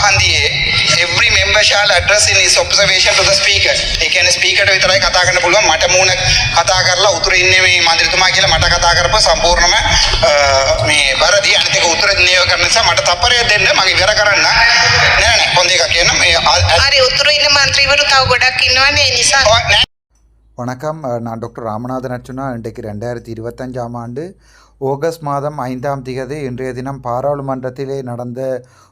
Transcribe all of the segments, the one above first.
හන්දියේ every member shall address in his observation to the speaker. ඒ කියන්නේ ස්පීකර්ට විතරයි කතා කරන්න පුළුවන්. මට මූණ කතා කරලා උතුර ඉන්නේ මේ මන්ත්‍රීතුමා කියලා මට කතා කරපුවා සම්පූර්ණම අ, මේ බරදී අනිත් එක උතුර නියෝග කරන නිසා මට තප්පරයක් දෙන්න මම ඉවර කරන්න. නෑ නෑ හොඳ එකක් කියන්න මේ අ- අ- හරි උතුරු ඉන්න මන්ත්‍රීවරු තව ගොඩක් ඉන්නවනේ ඒ නිසා ඔව්, නෑ வணக்கம் அஹ் நான் டாக்டர் ராமநாதன் அர்ச்சுனா இன்றைக்கு ரெண்டாயிரத்தி இருபத்தஞ்சாம் ஆண்டு ஆகஸ்ட் மாதம் ஐந்தாம் திகதி இன்றைய தினம் பாராளுமன்றத்திலே நடந்த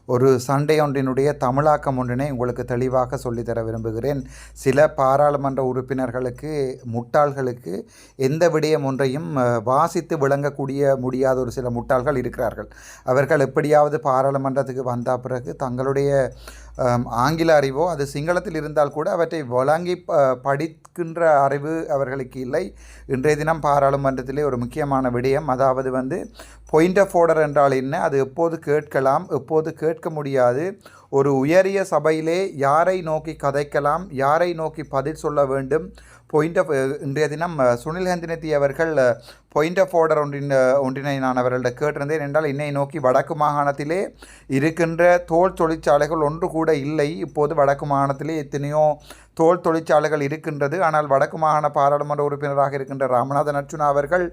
ஒரு சண்டை ஒன்றினுடைய தமிழாக்கம் ஒன்றினை உங்களுக்கு தெளிவாக சொல்லித்தர விரும்புகிறேன். சில பாராளுமன்ற உறுப்பினர்களுக்கு முட்டாள்களுக்கு எந்த விடயம் ஒன்றையும் வாசித்து விளங்கக்கூடிய முடியாத ஒரு சில முட்டாள்கள் இருக்கிறார்கள். அவர்கள் எப்படியாவது பாராளுமன்றத்துக்கு வந்த பிறகு தங்களுடைய ஆங்கில அறிவோ அது சிங்களத்தில் இருந்தால் கூட அவற்றை வழங்கி ப- படிக்கின்ற அறிவு அவர்களுக்கு இல்லை. இன்றைய தினம் பாராளுமன்றத்திலே ஒரு முக்கியமான விடயம் அதாவது வந்து பொயிண்ட் ஆஃப் ஆர்டர் என்றால் என்ன? அது எப்போது கேட்கலாம்? எப்போது கேட்க முடியாது? ஒரு உயரிய சபையிலே யாரை நோக்கி கதைக்கலாம்? யாரை நோக்கி பதில் சொல்ல வேண்டும்? பாயிண்ட் ஆஃப் இன்றைய தினம் சுனில் ஹந்தினத்தி அவர்கள் பாயிண்ட் ஆஃப் ஆர்டர் ஒன்றின் ஒன்றினை நான் அவர்கள்ட்ட கேட்டிருந்தேன். என்றால் இன்னை நோக்கி வடக்கு மாகாணத்திலே இருக்கின்ற தோல் தொழிற்சாலைகள் ஒன்று கூட இல்லை. இப்போது வடக்கு மாகாணத்திலே எத்தனையோ தோல் தொழிற்சாலைகள் இருக்கின்றது. ஆனால் வடக்கு மாகாண பாராளுமன்ற உறுப்பினராக இருக்கின்ற ராமநாதன் அர்ச்சுனா அவர்கள்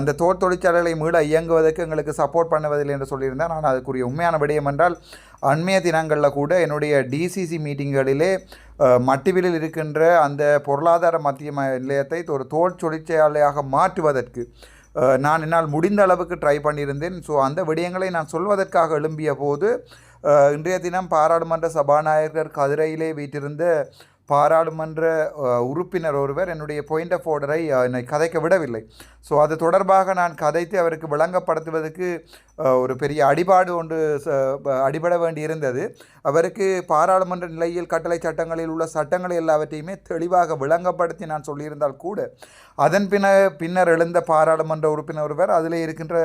அந்த தோல் தொழிற்சாலைகளை மீள இயங்குவதற்கு எங்களுக்கு சப்போர்ட் பண்ணுவதில்லை என்று சொல்லியிருந்தார். நான் அதுக்குரிய உண்மையான விடயம் என்றால் அண்மைய தினங்களில் கூட என்னுடைய டிசிசி மீட்டிங்களிலே மட்டிவிலில் இருக்கின்ற அந்த பொருளாதார மத்திய ம- நிலையத்தை ஒரு தோல் தொழிற்சாலையாக மாற்றுவதற்கு நான் என்னால் முடிந்த அளவுக்கு ட்ரை பண்ணியிருந்தேன். ஸோ அந்த விடயங்களை நான் சொல்வதற்காக எழும்பிய போது இன்றைய தினம் பாராளுமன்ற சபாநாயகர் கதிரையிலே வீட்டிருந்த பாராளுமன்ற உறுப்பினர் ஒருவர் என்னுடைய பாயிண்ட் ஆஃப் ஆர்டரை என்னை கதைக்க விடவில்லை. ஸோ அது தொடர்பாக நான் கதைத்து அவருக்கு விளங்கப்படுத்துவதற்கு ஒரு பெரிய அடிபாடு ஒன்று ச- அடிபட வேண்டியிருந்தது அவருக்கு பாராளுமன்ற நிலையில் கட்டளை சட்டங்களில் உள்ள சட்டங்களை எல்லாவற்றையுமே தெளிவாக விளங்கப்படுத்தி நான் சொல்லியிருந்தால் கூட அதன் பின்ன பின்னர் எழுந்த பாராளுமன்ற உறுப்பினர் ஒருவர் அதில் இருக்கின்ற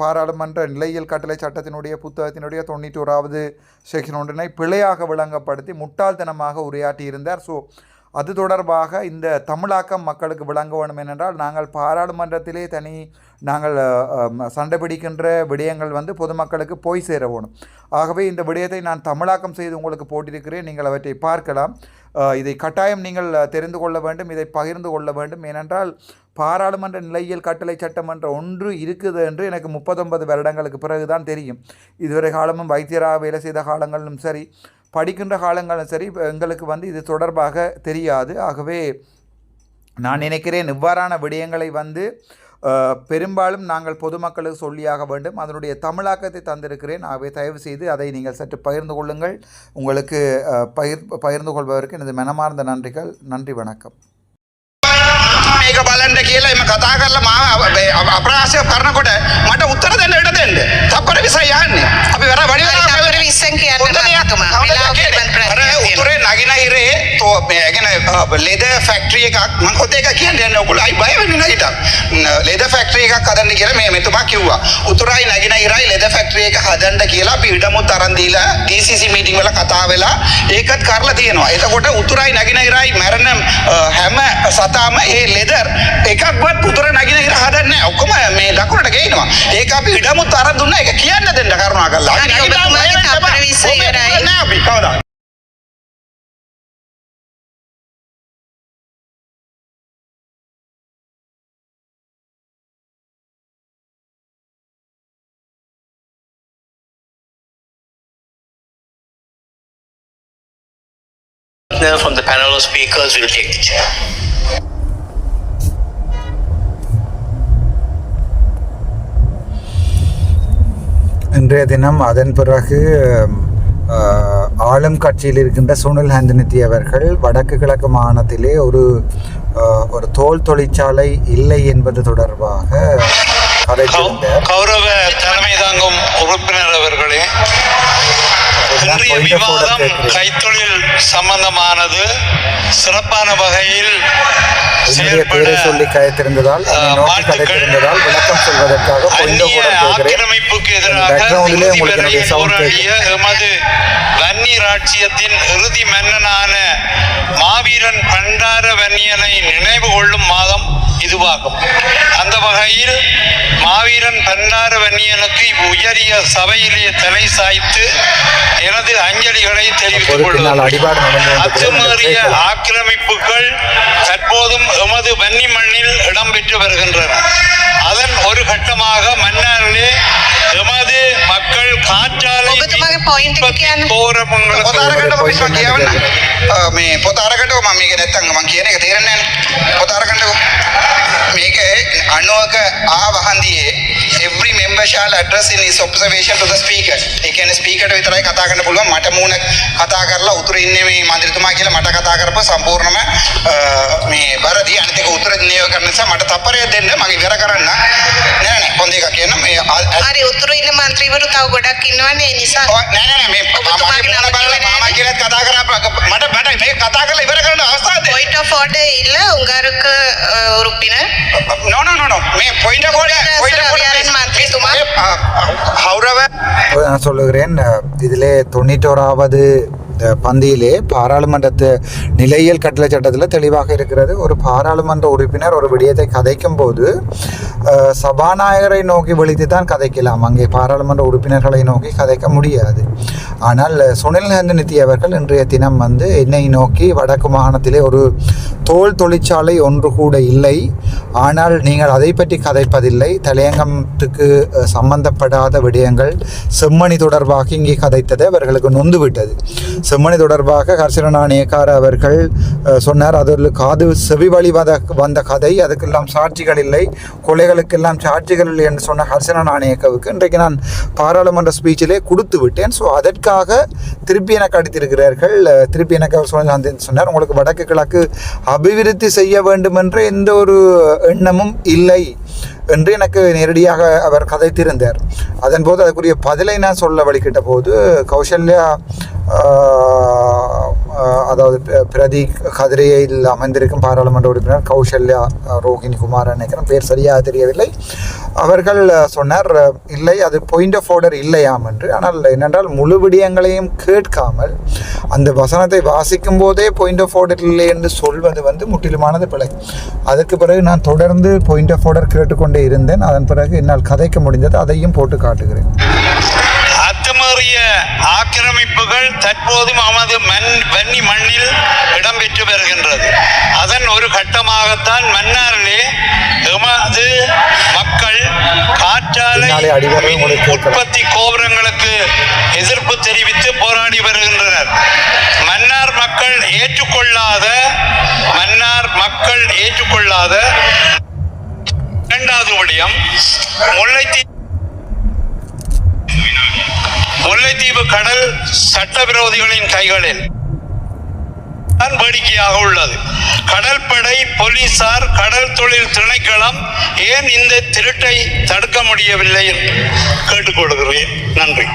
பாராளுமன்ற நிலையியல் கட்டளை சட்டத்தினுடைய புத்தகத்தினுடைய தொண்ணூற்றோராவது செக்ஷன் ஒன்றினை பிழையாக விளங்கப்படுத்தி முட்டாள்தனமாக உரையாற்றியிருந்தார். ஸோ அது தொடர்பாக இந்த தமிழாக்கம் மக்களுக்கு விளங்க வேண்டும் ஏனென்றால் நாங்கள் பாராளுமன்றத்திலே தனி நாங்கள் சண்டை பிடிக்கின்ற விடயங்கள் வந்து பொதுமக்களுக்கு போய் சேர வேணும். ஆகவே இந்த விடயத்தை நான் தமிழாக்கம் செய்து உங்களுக்கு போட்டிருக்கிறேன். நீங்கள் அவற்றை பார்க்கலாம். இதை கட்டாயம் நீங்கள் தெரிந்து கொள்ள வேண்டும் இதை பகிர்ந்து கொள்ள வேண்டும். ஏனென்றால் பாராளுமன்ற நிலையியல் கட்டளை சட்டமன்ற ஒன்று இருக்குது என்று எனக்கு முப்பத்தொன்பது வருடங்களுக்கு பிறகுதான் தெரியும். இதுவரை காலமும் வைத்தியராக வேலை செய்த காலங்களிலும் சரி படிக்கின்ற காலங்களும் சரி எங்களுக்கு வந்து இது தொடர்பாக தெரியாது. ஆகவே நான் நினைக்கிறேன் இவ்வாறான விடயங்களை வந்து பெரும்பாலும் நாங்கள் பொதுமக்களுக்கு சொல்லியாக வேண்டும். அதனுடைய தமிழாக்கத்தை தந்திருக்கிறேன். ஆகவே தயவு செய்து அதை நீங்கள் சற்று பகிர்ந்து கொள்ளுங்கள். உங்களுக்கு பகிர் பகிர்ந்து கொள்பவருக்கு எனது மனமார்ந்த நன்றிகள். நன்றி வணக்கம். මේක බලන්න කියලා එම කතා කරලා මාව අප්‍රාශය කරනකොට මට උත්තර දෙන්න ඉඩ දෙන්න. තප්පර 20යි යන්නේ. අපි වැඩි හරි, වෙලා තප්පර 20න් කියන්න උතුරේ නගින හිරේ තෝ මේ කියන්නේ ලෙදර් ෆැක්ටරි එකක් මම හොත එක කියන්නේ යන්නේ ඔයගොල්ලෝ අයි බය වෙන්නේ නැගිටා. ලෙදර් ෆැක්ටරි එකක් හදන්න කියලා මේ මෙතුමා කිව්වා. උතුරයි නගින හිරයි ලෙදර් ෆැක්ටරි එක හදන්න කියලා අපි ඉඩමුත් අරන් දීලා DCC මීටින් වල කතා වෙලා ඒකත් කරලා තියෙනවා. එතකොට උතුරයි නගින හිරයි මැරෙන හැම සතාම ඒ ලෙදර් එකක්වත් උතුර නගින හිර හදන්නේ නැහැ. ඔක්කොම මේ දකුණට ගේනවා. ඒක අපි ඉඩමුත් අරන් දුන්නා. ඒක කියන්න දෙන්න කරුණාකරලා. අපි හරි, නැගිටලා ඔබතුමාගේ බය වෙන්න තප්පර එපා. 20 ඔබ ඉවරයි. නෑ අපි කවදා from the panel of speakers will take the chair. இன்றைய தினம் அதன் பிறகு ஆளும் கட்சியில் இருக்கின்ற சுனில் ஹந்தனித்தி அவர்கள் வடக்கு கிழக்கு மாகாணத்திலே ஒரு ஒரு தோல் தொழிற்சாலை இல்லை என்பது தொடர்பாக கதைத்திருந்தார். கௌரவ தலைமை தாங்கும் உறுப்பினர் அவர்களே order விவாதம். கைத்தொழில் சம்பந்தமானது. சிறப்பான வகையில் பேரை சொல்லி கதைத்திருந்ததால் விளக்கம் சொல்வதற்காக ஆக்கிரமிப்புக்கு எதிராக சவுண்ட் போராடிய எமது வன்னி ராட்சியத்தின் இறுதி மன்னனான மாவீரன் பண்டார வன்னியனை நினைவு கொள்ளும் மாதம் இதுவாகும் அந்த வகையில் மாவீரன் பண்டார வன்னியனுக்கு உயரிய சபையிலே தலை சாய்த்து எனது அஞ்சலிகளை தெரிவித்துக் கொள்கிறேன். அத்துமீறிய. ஆக்கிரமிப்புகள் தற்போதும் எமது வன்னி மண்ணில் இடம்பெற்று வருகின்றன அதன் ஒரு கட்டமாக மன்னாரிலே எமது மக்கள் காற்றாலை ඔබතුමාගේ point එක කියන්න. தோரமங்களுக்கு පොත අරගන්න ඔබට මම point කියවන්න එක අ, මේ පොත අරගන්නකො මම මේක නැත්තම් මම කියන එක තේරෙන්නේ නැහැ පොත අරගන්නකො මේක අනුවක ආ වහන්දියේ every member shall address in his observation to the speaker ඒ කියන්නේ ස්පීකර්ට විතරයි කතා කරන්න පුළුවන් මට මූණ කතා කරලා උතුර ඉන්නේ මේ මන්ත්‍රීතුමා කියලා මට කතා කරපුවා සම්පූර්ණම අ, මේ බරදී අනිත් එක උත්තර නියම කරන නිසා මට තප්පරයක් දෙන්න මම ඉවර කරන්න නෑ නෑ හොඳ එකක් කියන්න මේ අ- අ- හරි උතුරු ඉන්න මන්ත්‍රීවරු තව ගොඩක් ඉන්නවනේ ඒ නිසා ඔය නෑ නෑ නෑ මේ ඔබතුමාගේ මගේ නම මොන බලලා කිව්වේ මාමා නෑනේ? කියලාත් කතා කරා මට මට මේ කතා කරලා ඉවර කරන්න අවස්ථාවක් දෙන්න point of order இல்ல உங்கருக்கு உறுப்பினர் නෝ නෝ නෝ නෝ මේ පොයින්ට් එක පොයින්ට් රවිහරන් මන්ත්‍රීතුමා. හවුරව நான் சொல்லுகிறேன் இதிலே தொண்ணூற்றோராவது பந்தியிலே பாராளுமன்றத்து நிலையியல் கட்டளை சட்டத்தில் தெளிவாக இருக்கிறது. ஒரு பாராளுமன்ற உறுப்பினர் ஒரு விடயத்தை கதைக்கும் போது சபாநாயகரை நோக்கி விழித்து தான் கதைக்கலாம். அங்கே பாராளுமன்ற உறுப்பினர்களை நோக்கி கதைக்க முடியாது. ஆனால் சுனில் நித்தி அவர்கள் இன்றைய தினம் வந்து என்னை நோக்கி வடக்கு மாகாணத்திலே ஒரு தோல் தொழிற்சாலை ஒன்று கூட இல்லை. ஆனால் நீங்கள் அதை பற்றி கதைப்பதில்லை. தலையங்கத்துக்கு சம்பந்தப்படாத விடயங்கள் செம்மணி தொடர்பாக இங்கே கதைத்தது அவர்களுக்கு நொந்து விட்டது செம்மணி தொடர்பாக ஹர்ஷன நாணயக்கார அவர்கள் சொன்னார் அதில் காது செவி வழி வந்த வந்த கதை. அதுக்கெல்லாம் சாட்சிகள் இல்லை. கொலைகளுக்கெல்லாம் சாட்சிகள் இல்லை என்று சொன்ன ஹர்ஷன நாணயக்கவுக்கு இன்றைக்கு நான் பாராளுமன்ற ஸ்பீச்சிலே கொடுத்து விட்டேன். ஸோ அதற்காக திருப்பி எனக்கு அடித்திருக்கிறார்கள். திருப்பி எனக்கு அவர் சொன்னார் உங்களுக்கு வடக்கு கிழக்கு அபிவிருத்தி செய்ய வேண்டும் என்ற எந்த ஒரு எண்ணமும் இல்லை. என்று எனக்கு நேரடியாக அவர் கதைத்திருந்தார். அதன்போது அதுக்குரிய பதிலை நான் சொல்ல வழிகிட்ட போது கௌசல்யா அதாவது பிர- பிரதி கதிரையில் அமைந்திருக்கும் பாராளுமன்ற உறுப்பினர் கௌசல்யா ஆஹ், ரோஹிணி குமார் நினைக்கிறேன். பேர் சரியாக தெரியவில்லை. அவர்கள் சொன்னார் இல்லை அது பாயிண்ட் ஆஃப் ஆர்டர் இல்லையாம் என்று. ஆனால் என்னென்றால் முழு விடயங்களையும் கேட்காமல் அந்த வசனத்தை வாசிக்கும் போதே பாயிண்ட் ஆஃப் ஆர்டர் இல்லை என்று சொல்வது வந்து முற்றிலுமானது பிழை. அதற்கு பிறகு நான் தொடர்ந்து பாயிண்ட் ஆஃப் ஆர்டர் கேட்டுக்கொண்டே இருந்தேன். அதன் பிறகு என்னால் கதைக்க முடிந்தது. அதையும் போட்டு காட்டுகிறேன். அத்துமீறிய ஆக்கிரமிப்புகள் தற்போதும் நமது மண் வன்னி மண்ணில் இடம்பெற்று வருகின்றது அதன் ஒரு கட்டமாகத்தான் மன்னாரிலே எமது மக்கள் காற்றாலை. உற்பத்தி கோபுரங்களுக்கு எதிர்ப்பு தெரிவித்து போராடி வருகின்றனர் மன்னார் மக்கள் ஏற்றுக்கொள்ளாத மன்னார் மக்கள் ஏற்றுக்கொள்ளாத இரண்டாவது விடயம் முல்லைத்தீவு முல்லைத்தீவு கடல் சட்டவிரோதிகளின் கைகளில். தான் வேடிக்கையாக உள்ளது. கடற்படை போலீசார் கடல் தொழில் திணைக்களம் ஏன் இந்த திருட்டை தடுக்க முடியவில்லை என்று கேட்டுக்கொள்கிறேன். நன்றி.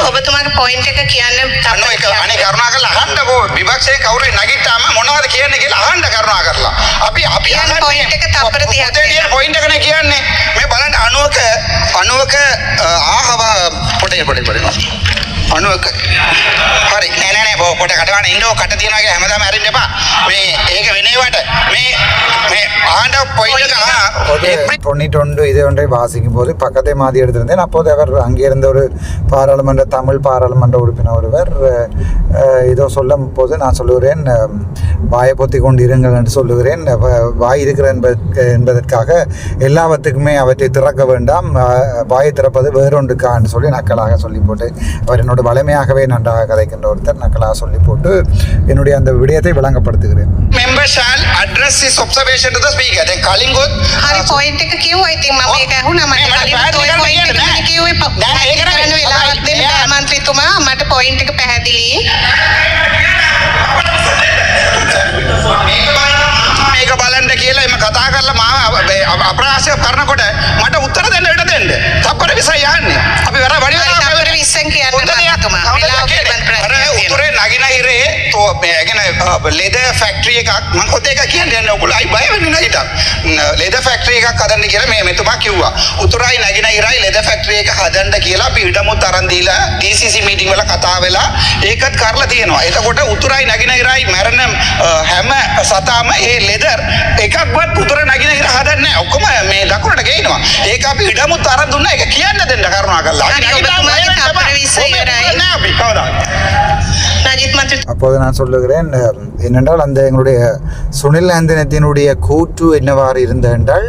ඔබතුමාගේ point එක කියන්න අන්න එක අනේ කරුණා කරලා අහන්නකෝ විපක්ෂයේ කවුරු නැගිට්ටාම මොනවද කියන්නේ කියලා අහන්න කරුණා කරලා අපි අපි අහන්නේ point එක තප්පර තිහක් පොතේ ලියන පොයින්ට් එකනේ කියන්නේ. මේ බලන්න අණුවක අණුවක ආහව පොටේ පොටේ පොටේ අණුවක හරි නෑ නෑ නෑ පො- පොට කටවන්න ඉන්නෝ කට තියනවා කියලා හැමදාම අරින්න එපා මේ ඒක වෙන ඒවට මේ මේ අහන්න පොයින්ට් එක அப்போது ஆ தொண்ணூற்றொன்று இதை ஒன்றை வாசிக்கும் போது பக்கத்தை மாற்றி எடுத்திருந்தேன் அப்போது அவர் அங்கே இருந்த ஒரு பாராளுமன்ற தமிழ் பாராளுமன்ற உறுப்பினர் ஒருவர் அஹ், ஏதோ சொல்லும் போது நான் சொல்லுகிறேன் அஹ், வாயை பொத்தி கொண்டு இருங்கள் என்று சொல்லுகிறேன் வ- வாய் இருக்கிற என்பதற்கு என்பதற்காக எல்லாவற்றுக்குமே அவற்றை திறக்க வேண்டாம் அஹ், வாயை திறப்பது வேறொன்றுக்கான்னு சொல்லி நக்கலாக சொல்லி போட்டு அவர் என்னோட வலிமையாகவே நன்றாக கதைக்கின்ற ஒருத்தர் நக்கலாக சொல்லி போட்டு என்னுடைய அந்த விடயத்தை விளங்கப்படுத்துகிறேன் member shall address his observation to the speaker දැන් කලින් ගොත් හරි point එක කිව්වා ඉතින් මම ඒක ඇහුණා මට නෑ, මට කලින් පැහැදිලි ඔය කරන්න point එක කියන්න මම කිව්වේ ප- නෑ, නෑ, ඒක පැහැදිලි කරන්න නෙමෙයි. වෙලාවක් දෙන්න එයා- බෑ මන්ත්‍රීතුමා මට point එක පැහැදිලි මේක බලන්න කියලා එම කතා කරලා මාව අප- අප්‍රාශය කරනකොට මට උත්තර දෙන්න ඉඩ දෙන්න. තප්පර 20 යන්නේ. අපි වර වඩි හරි, තෝ මේ කියන්නේ ලෙදර් ෆැක්ටරි එකක් මම හොත එක කියන්නේ නැහැ ඔයගොල්ලෝ අයි බය වෙන්නේ නැගිට. ලෙද ෆැක්ට්‍රී එකක් හදන්න කියලා මේ මෙතුමා කිව්වා. උතුරයි නැගෙනහිරයි ලෙද ෆැක්ට්‍රී එක හදන්න කියලා අපි ඉඩමුත් අරන් දීලා DCC මීටින් වල කතා වෙලා ඒකත් කරලා තියෙනවා. එතකොට උතුරයි නැගෙනහිරයි මැරෙන අ, හැම සතාම ඒ ලෙදර් එකක්වත් උතුර නැගෙනහිර හදන්නේ නැහැ. ඔක්කොම මේ දකුණට ගේනවා. ඒක අපි ඉඩමුත් අරන් දුන්නා. ඒක இப்போது நான் சொல்லுகிறேன் என்னென்றால் அந்த எங்களுடைய சுனில் நந்தனத்தினுடைய கூற்று என்னவாறு இருந்தென்றால்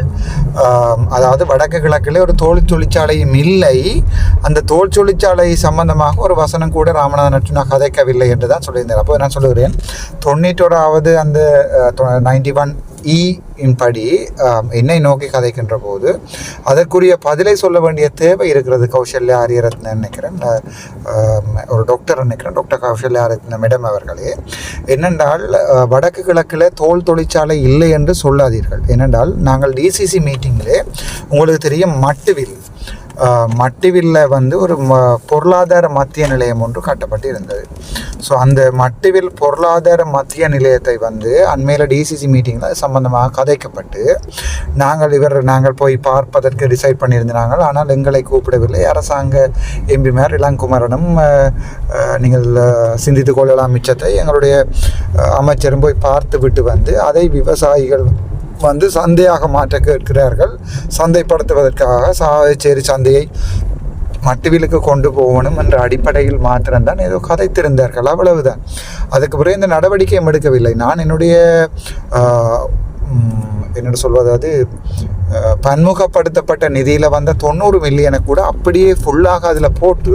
அதாவது வடக்கு கிழக்கில் ஒரு தோல் தொழிற்சாலையும் இல்லை. அந்த தோல் தொழிற்சாலை சம்பந்தமாக ஒரு வசனம் கூட ராமநாதன் கதைக்கவில்லை என்று தான் சொல்லியிருந்தேன் அப்போ நான் சொல்லுகிறேன் தொண்ணூற்றோராவது அந்த நைன்டி ஒன் இ இன் படி என்னை நோக்கி கதைக்கின்ற போது அதற்குரிய பதிலை சொல்ல வேண்டிய தேவை இருக்கிறது கௌசல்யா ஆரியரத்ன நினைக்கிறேன். ஒரு டாக்டர் நினைக்கிறேன் டாக்டர் கௌசல்யா ஆரியரத்ன மேடம் அவர்களே. என்னென்றால் வடக்கு கிழக்கில் தோல் தொழிற்சாலை இல்லை என்று சொல்லாதீர்கள். ஏனென்றால் நாங்கள் டிசிசி மீட்டிங்கிலே உங்களுக்கு தெரியும் மட்டுவில் மட்டுவில்ல வந்து ஒரு ம பொருளாதார மத்திய நிலையம் ஒன்று கட்டப்பட்டு இருந்தது ஸோ அந்த மட்டுவில் பொருளாதார மத்திய நிலையத்தை வந்து அண்மையில் டிசிசி மீட்டிங்கில் சம்பந்தமாக கதைக்கப்பட்டு நாங்கள் இவர் நாங்கள் போய் பார்ப்பதற்கு டிசைட் பண்ணியிருந்தாங்க ஆனால் எங்களை கூப்பிடவில்லை. அரசாங்க எம்பிமார் இளங்குமரனும் நீங்கள் சிந்தித்து கொள்ளலாம் மிச்சத்தை எங்களுடைய அமைச்சரும் போய் பார்த்து விட்டு வந்து அதை விவசாயிகள் வந்து சந்தையாக மாற்ற கேட்கிறார்கள். சந்தைப்படுத்துவதற்காக சாவச்சேரி சந்தையை மட்டுவிலுக்கு கொண்டு போகணும் என்ற அடிப்படையில் மாத்திரம்தான் ஏதோ கதைத்திருந்தார்கள். அவ்வளவுதான். அதுக்கு பிறகு இந்த நடவடிக்கையும் எடுக்கவில்லை. நான் என்னுடைய என்னோட சொல்வது அது பன்முகப்படுத்தப்பட்ட நிதியில் வந்த தொண்ணூறு மில்லியனை கூட அப்படியே ஃபுல்லாக அதில் போட்டு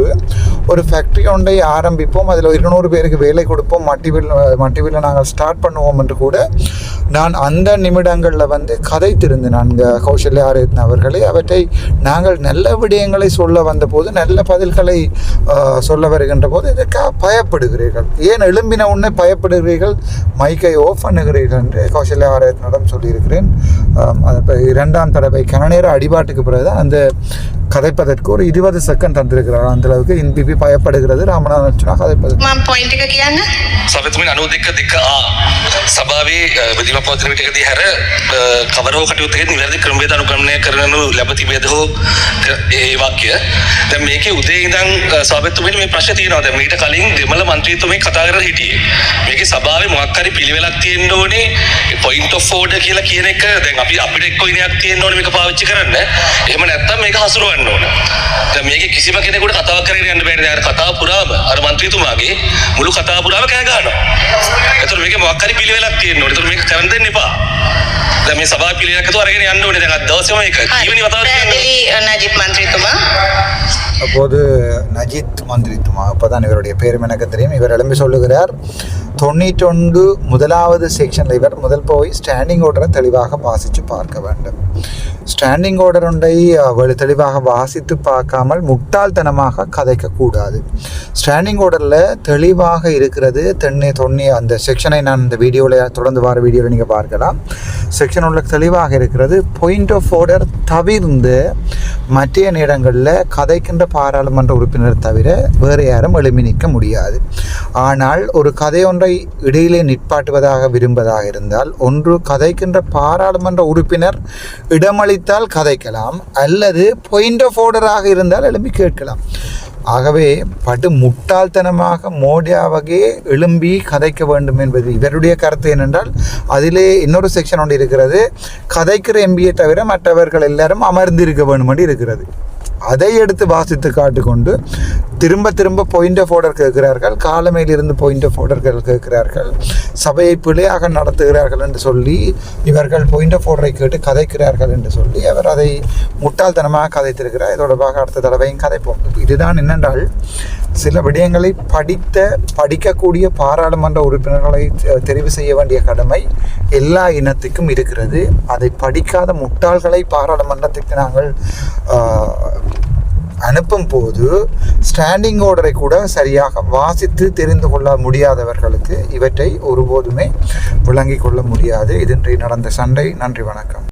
ஒரு ஃபேக்ட்ரி ஒன்றை ஆரம்பிப்போம். அதில் இருநூறு பேருக்கு வேலை கொடுப்போம். மட்டிவில் மட்டிவில் நாங்கள் ஸ்டார்ட் பண்ணுவோம் என்று கூட நான் அந்த நிமிடங்களில் வந்து கதைத்திருந்தேன். நான் கௌசல்யா ஆரத்ன அவர்களே அவற்றை நாங்கள் நல்ல விடயங்களை சொல்ல வந்தபோது நல்ல பதில்களை சொல்ல வருகின்ற போது இதற்காக பயப்படுகிறீர்கள். ஏன் எழும்பின உடனே பயப்படுகிறீர்கள்? மைக்கை ஓஃப் பண்ணுகிறீர்கள் என்று கௌசல்யா ஆரத்னிடம் சொல்லியிருக்கிறேன். அது இரண்டாம் இரண்டாம் தடவை கனநேர அடிபாட்டுக்கு பிறகு அந்த கதைப்பதற்கு ஒரு இருபது செகண்ட் தந்திருக்கிறார். அந்த அளவுக்கு இன்பிபி பயப்படுகிறது. ராமநாதன் கதைப்பதற்கு. කියන්න සවිතුමින් අනු දෙක දෙක ආ. සභාවේ විධිම පවතිනවිටකදී හැර කවරෝ කටයුත්තේ නිවැරදි ක්‍රමවේද අනුගමනය කරනු ලැබ තිබේද හෝ ඒ වාක්‍ය. දැන් මේකේ උදේ ඉඳන් සභාපතිතුමිට මේ ප්‍රශ්නේ තියෙනවා. දැන් මීට කලින් දෙමළ മന്ത്രിතුමෙන් කතා කරලා හිටියේ. මේකේ සභාවේ මොකක් හරි පිළිවෙලක් තියෙන්න ඕනේ. පොයින්ට් ඔෆ් ඕඩර් කියලා කියන එක දැන් අපි අපිට එක්ක ඉනයක් තියෙන්න ඕනේ මේක පාවිච්චි කරන්න. එහෙම නැත්නම් මේක හසුරවන්න. කරන්න ඕන. දැන් මේකේ කිසිම කෙනෙකුට කතාවක් කරගෙන යන්න බැරි නේද? කතාව පුරාම අර මන්ත්‍රීතුමාගේ මුළු කතාව පුරාම කෑ ගහනවා. ඒතර මේකේ මොකක් හරි පිළිවෙලක් තියෙන්න ඕනේ. ඒතර මේක කරන් දෙන්න එපා. දැන් මේ සභාව පිළිවෙලක් අතව අරගෙන යන්න ඕනේ. දැන් අද දවසේම ඒක ජීවනි වතාවට කියන්නේ. නජිත් මන්ත්‍රීතුමා அப்போது நஜித் மந்திரித்துமா அப்போ தான் இவருடைய பேரும் எனக்கு தெரியும் இவர் எழும்பி சொல்லுகிறார் தொண்ணூற்றொன்று முதலாவது செக்ஷனில் இவர் முதல் போய் ஸ்டாண்டிங் ஓட்டரை தெளிவாக வாசித்து பார்க்க வேண்டும் ஸ்டாண்டிங் ஆர்டர் ஒன்றை அவள் தெளிவாக வாசித்து பார்க்காமல் முட்டாள்தனமாக கதைக்கக்கூடாது. ஸ்டாண்டிங் ஆர்டரில் தெளிவாக இருக்கிறது தென்னை தொன்னி அந்த செக்ஷனை நான் இந்த வீடியோவில் தொடர்ந்து வர வீடியோவில் நீங்கள் பார்க்கலாம். செக்ஷன் உள்ள தெளிவாக இருக்கிறது பாயிண்ட் ஆஃப் ஆர்டர் தவிர்ந்து மற்ற நேரங்களில் கதைக்கின்ற பாராளுமன்ற உறுப்பினர் தவிர வேறு யாரும் எழுப்பி நிற்க முடியாது. ஆனால் ஒரு கதை ஒன்றை இடையிலே நிற்பாட்டுவதாக விரும்பதாக இருந்தால் ஒன்று கதைக்கின்ற பாராளுமன்ற உறுப்பினர் கதைத்தால் கதைக்கலாம் அல்லது பாயிண்ட் ஆஃப் ஆர்டராக இருந்தால் எழும்பி கேட்கலாம். ஆகவே படு முட்டாள்தனமாக மோடியாவகே எழும்பி கதைக்க வேண்டும் என்பது இவருடைய கருத்து என்னென்றால் அதிலே இன்னொரு செக்ஷன் ஒன்று இருக்கிறது. கதைக்கிற எம்பியை தவிர மற்றவர்கள் எல்லாரும் அமர்ந்திருக்க வேண்டும் என்று இருக்கிறது. அதை எடுத்து வாசித்து காட்டுக்கொண்டு திரும்ப திரும்ப பாயிண்ட் ஆஃப் ஆர்டர் கேட்கிறார்கள். காலமையிலிருந்து பாயிண்ட் ஆஃப் ஆர்டர்கள் கேட்கிறார்கள். சபையை பிழையாக நடத்துகிறார்கள் என்று சொல்லி இவர்கள் பாயிண்ட் ஆஃப் ஆர்டரை கேட்டு கதைக்கிறார்கள் என்று சொல்லி அவர் அதை முட்டாள்தனமாக கதைத்திருக்கிறார். இதோட பாக அடுத்த தடவையும் கதைப்போம். இதுதான் என்னென்றால் சில விடயங்களை படித்த படிக்கக்கூடிய பாராளுமன்ற உறுப்பினர்களை தெரிவு செய்ய வேண்டிய கடமை எல்லா இனத்துக்கும் இருக்கிறது. அதை படிக்காத முட்டாள்களை பாராளுமன்றத்துக்கு நாங்கள் அனுப்பும் போது ஸ்டாண்டிங் ஆர்டரை கூட சரியாக வாசித்து தெரிந்து கொள்ள முடியாதவர்களுக்கு இவற்றை ஒருபோதுமே விளங்கிக் கொள்ள முடியாது. இது நடந்த சண்டை. நன்றி வணக்கம்.